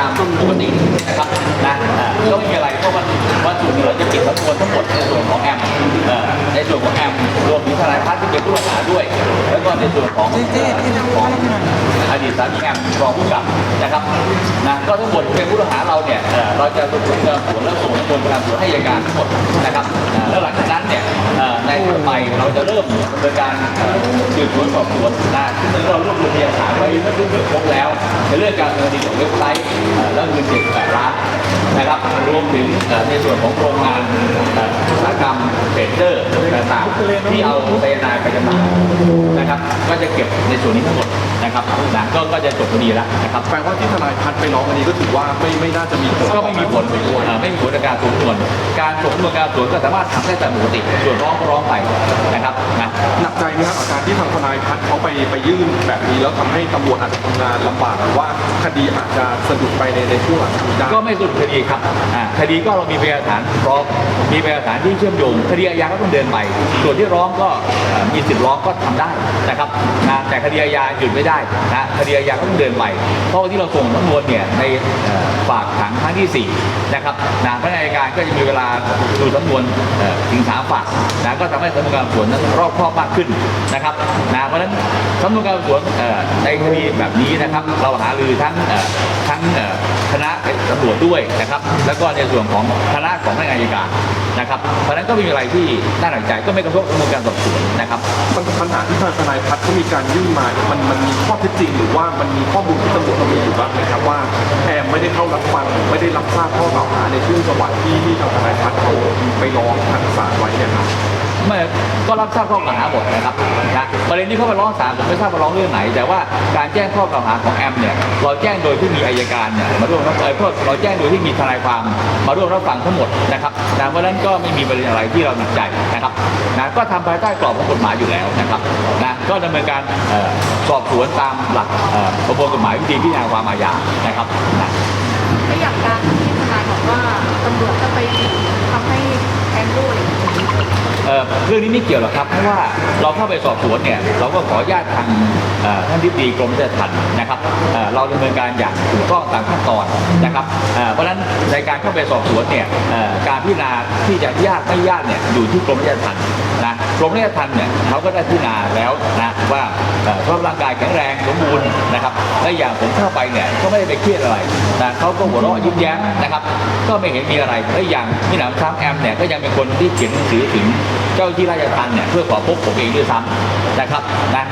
ตามปกตินะครับนะอ่าก็ไม่มีอะไรเพราะว่าว่าส่วนที่เราจะปิดสำนวนทั้งหมดในส่วนของแอมเอ่อในส่วนของแอมรวมถึงทนายพัฒน์ที่เป็นผู้ต้องหาด้วย แล้วก็ในส่วนของเอ่อของอดีตสามีแอมรองผู้กำกับนะครับนะก็ทั้งหมดเป็นผู้ต้องหาเราเนี่ยเอ่อเราจะรวบรวมการสวนและส่งสำนวนการสวนให้อัยการทั้งหมดนะครับ มดำเนินการสืบสวนสอบสวนได้ซึ่งเรารวบรวมพยานหลักฐานไว้เมื่อเกือบครบแล้ว ในเรื่องการดำเนินคดีของเว็บไซต์เอ่อแล้วเงิน78ล้านนะครับรวมถึงในส่วนของโรงงานอุตสาหกรรมเฟรเจอร์ต่างๆที่เอาไซยาไนด์ไปจำหน่ายนะครับ ก็จะเก็บในส่วนนี้ทั้งหมด นะครับนะก็ก็จะจบคดีแล้วนะครับ แปลว่าที่ทนายพัฒน์ไปร้องอันนี้ก็ถือว่าไม่ไม่น่าจะมีผลก็ไม่มีผลเอ่อไม่มีผลในการสวนสวนการสวนสวนการสวนก็สามารถทำได้ตามปกติส่วนร้องก็ร้องไปนะครับนะหนักใจไหมครับกับการที่ทางทนายพัฒน์เขาไปไปยื่นแบบนี้แล้วทำให้ตำรวจอาจจะทำงานลำบากหรือว่าคดีอาจจะสะดุดไปในในช่วงหลังจากนี้ได้ ก็ไม่สุดคดีครับอ่าคดีก็เรามีพยานฐานพร้อมมีพยานฐานที่เชื่อมโยงคดีอาญาก็ต้องเดินไปส่วนที่ร้องก็เอ่อมีสิทธิ์ร้องก็ทำได้นะครับนะแต่คดีอาญาหยุดไม่ได้นะคดีอาญาก็ต้องเดินไปเพราะว่าที่เราส่งสำนวนเนี่ยในฝากขังครั้งที่สี่นะครับนะพนักงานอัยการก็จะมีเวลาดูสำนวนเอ่อถึงสามฝากนะก็ทำให้สำนวนการสวนนั้นรอบครอบมากขึ้นนะครับนะเพราะฉะนั้นสำนวนการสวนในคดีแบบนี้นะครับ เราหารือทั้งทั้งคณะตำรวจด้วยนะครับ แล้วก็ในส่วนของคณะของพนักงานอัยการนะครับ เพราะนั้นก็ไม่มีอะไรที่น่าหนักใจก็ไม่กระทบกระบวนการสอบสวนนะครับ ปัญหาที่ทางทนายพัฒน์เขามีการยื่นมาเนี่ยมันมันมีข้อเท็จจริงหรือว่ามันมีข้อมูลที่ตำรวจเรามีอยู่บ้างไหมครับว่าแอมไม่ได้เข้ารับฟังไม่ได้รับทราบข้อกล่าวหาในช่วงจังหวะที่ที่ทางทนายพัฒน์เขาไปร้องทางศาลไว้เนี่ยครับ ไม่ก็รับทราบข้อกล่าวหาหมดนะครับนะประเด็นที่เขาไปร้องศาลผมไม่ทราบว่าร้องเรื่องไหน แต่ว่าการแจ้งข้อกล่าวหาของแอมเนี่ยเราแจ้งโดยที่มีอายการเนี่ยมาร่วมรับเอ่อพวกเราแจ้งโดยที่มีทนายความมาร่วมรับฟังทั้งหมดนะครับนะเพราะนั้นก็ไม่มีประเด็นอะไรที่เราหนักใจนะครับนะก็ทำภายใต้กรอบของกฎหมายอยู่แล้วนะครับนะก็ดำเนินการสอบสวนตามหลักประมวลกฎหมายวิธีพิจารณาความอาญานะครับนะและอย่างการที่ทนายบอกว่าตำรวจจะไป เรื่องนี้ไม่เกี่ยวหรอกครับเพราะว่าเราเข้าไปสอบสวนเนี่ยเราก็ขออนุญาตทางท่านทิบดีกรมราชทัณฑ์นะครับ เราดำเนินการอย่างถูกต้องตามขั้นตอนนะครับเพราะฉะนั้นในการเข้าไปสอบสวนเนี่ยการพิจารณาที่จะญาติไม่ญาติเนี่ยอยู่ที่กรมราชทัณฑ์นะกรมราชทัณฑ์เนี่ยเขาก็ได้พิจารณาแล้วนะว่าเอ่อสภาพร่างกายแข็งแรงสมบูรณ์นะครับและอย่างผมเข้าไปเนี่ยก็ไม่ได้ไปเครียดอะไรนะเขาก็หัวเราะยิ้มแย้มนะครับ ก็ไม่เห็นมีอะไรและอย่างที่หนำซ้ำแอมเนี่ยก็ยังเป็นคนที่เขียนหนังสือถึงเจ้าที่ราชทัณฑ์เนี่ยเพื่อขอพบผมเองด้วยซ้ำนะครับนะ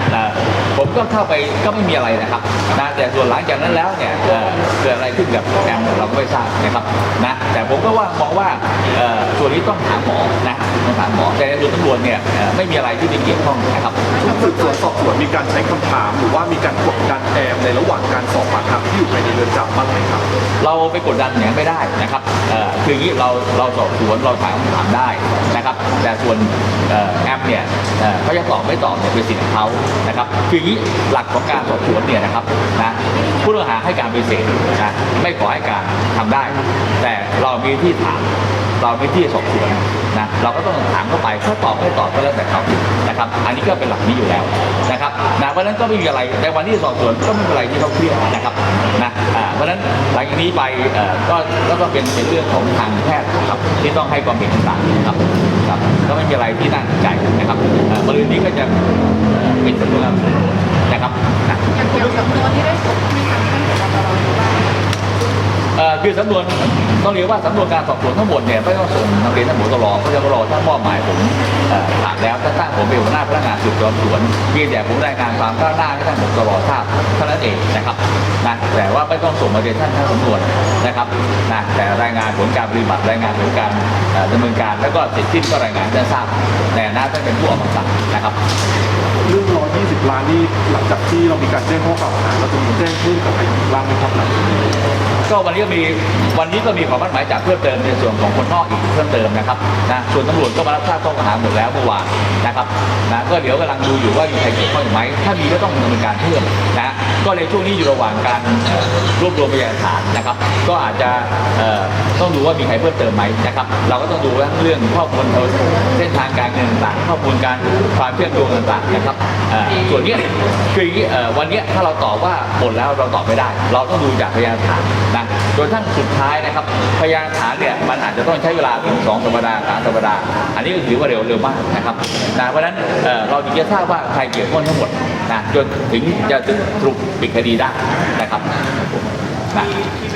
ผมก็เข้าไปก็ไม่มีอะไรนะครับนะแต่ส่วนหลังจากนั้นแล้วเนี่ยเอ่อเกิดอะไรขึ้นกับแอมเราก็ไม่ทราบนะครับนะแต่ผมก็ว่ามองว่าเอ่อส่วนนี้ต้องถามหมอนะต้องถามหมอแต่ในส่วนตำรวจเนี่ยเอ่อไม่มีอะไรที่เป็นเกี่ยวข้องนะครับชุดสืบสวนสอบสวนมีการใช้คำถาม หรือว่ามีการกดดันแอมในระหว่างการสอบปากคำที่อยู่ภายในเรือนจำบ้างไหมครับ เราไปกดดันอย่างนั้นไม่ได้นะครับเอ่อ คืออย่างนี้เราเราสอบสวนเราถามคำถามได้นะครับ แต่ส่วนแอปเนี่ยเขาจะตอบไม่ตอบเนี่ยเป็นสิทธิ์ของเขานะครับคืออย่างนี้หลักของการสอบสวนเนี่ยนะครับนะผู้ต้องหาให้การปฏิเสธนะไม่ขอให้การทำได้ แต่เรามีที่ถาม เราไมีที่สอบสวนนะเราก็ต้องถามเข้าไปถ้าตอบไม่ตอบก็แล้วแต่เขานะครับ อันนี้ก็เป็นหลักนี้อยู่แล้วนะครับนะเพราะนั้นก็ไม่มีอะไรในวันที่สอบสวนก็ไม่เป็นไรที่ต้องเครียดนะครับนะเพราะฉะนั้นหลังจากนี้ไปก็ก็ต้องเป็นเป็นเรื่องของทางแพทย์ครับที่ต้องให้ความเห็นต่างๆนะครับครับก็ไม่มีอะไรที่น่าสนใจนะครับบริเวณนี้ก็จะเอ่อเป็นสำนวนการสอบสวนนะครับนะ คือสำนวนต้องเรียกว่าสำนวนการสอบสวนทั้งหมดเนี่ยไม่ต้องส่งนำเรียนท่านผบตรเพราะท่านผบตรท่านมอบหมายผมเอ่อผ่านแล้วท่านตั้งผมเป็นหัวหน้าพนักงานสืบสวนสวนเพียงแต่ผมรายงานความก้าวหน้าให้ท่านผบตรทราบเท่านั้นเองนะครับนะแต่ว่าไม่ต้องส่งมาเรียนท่านทั้งสำนวนนะครับนะแต่รายงานผลการปฏิบัติรายงานผลการดำเนินการแล้วก็เสร็จสิ้นก็รายงานให้ท่านทราบในฐานะท่านเป็นผู้ออกคำสั่งนะครับเรื่อง20 ล้านนี่หลังจากที่เรามีการแจ้งข้อกล่าวหาเราจะมีแจ้งเพิ่มกับใครอีกบ้างไหมครับหลังจากนี้ก็วันนี้ก็มีวันนี้ก็มีขอมั่นหมายจากเพิ่มเติมในส่วนของคนนอกอีกเพิ่มเติมนะครับนะส่วนตำรวจก็มารับทราบข้อกล่าวหาหมดแล้วเมื่อวานนะครับนะก็เดี๋ยวกำลังดูอยู่ว่ามีใครเกี่ยวข้องไหมถ้ามีก็ต้องดำเนินการเพิ่มนะก็ในช่วงนี้อยู่ระหว่างการรวบรวมพยานฐานนะครับ ก็อาจจะต้องดูว่ามีใครเพิ่มเติมไหมนะครับ เราก็ต้องดูทั้งเรื่องข้อมูลเส้นทางการเงินต่างข้อมูลการความเชื่อมโยงต่างๆนะครับเส่วนเนี้ยคืออย่างนี้เอ่อวันเนี้ยถ้าเราตอบว่าหมดแล้วเราตอบไม่ได้ เราต้องดูจากพยานฐานนะจนทั้งสุดท้ายนะครับ พยานฐานเนี่ยมันอาจจะต้องใช้เวลาถึงสองสัปดาห์สามสัปดาห์อันนี้ก็ถือว่าเร็วเร็วมากนะครับนะเพราะฉะนั้นเอ่อเราถึงจะทราบว่าใครเกี่ยวข้องทั้งหมดนะจนถึงจะถึงสรุปปิดคดีได้นะครับนะ